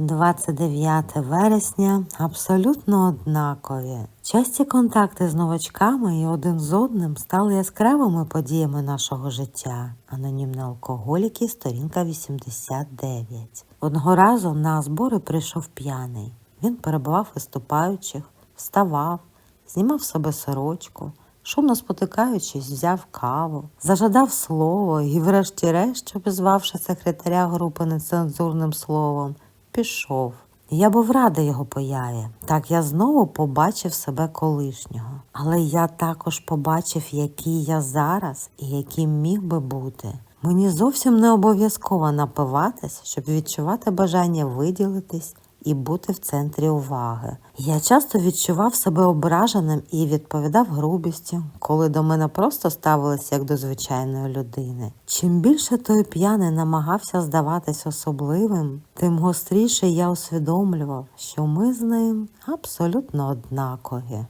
29 вересня абсолютно однакові. Часті контакти з новачками і один з одним стали яскравими подіями нашого життя. Анонімні алкоголіки, сторінка 89. Одного разу на збори прийшов п'яний. Він перебував виступаючих, вставав, знімав себе сорочку, шумно спотикаючись, взяв каву, зажадав слово і, врешті-решт, обізвавши секретаря групи нецензурним словом, пішов. Я був радий його появі. Так я знову побачив себе колишнього. Але я також побачив, який я зараз і яким міг би бути. Мені зовсім не обов'язково напиватись, щоб відчувати бажання виділитись і бути в центрі уваги. Я часто відчував себе ображеним і відповідав грубістю, коли до мене просто ставилися як до звичайної людини. Чим більше той п'яний намагався здаватись особливим, тим гостріше я усвідомлював, що ми з ним абсолютно однакові.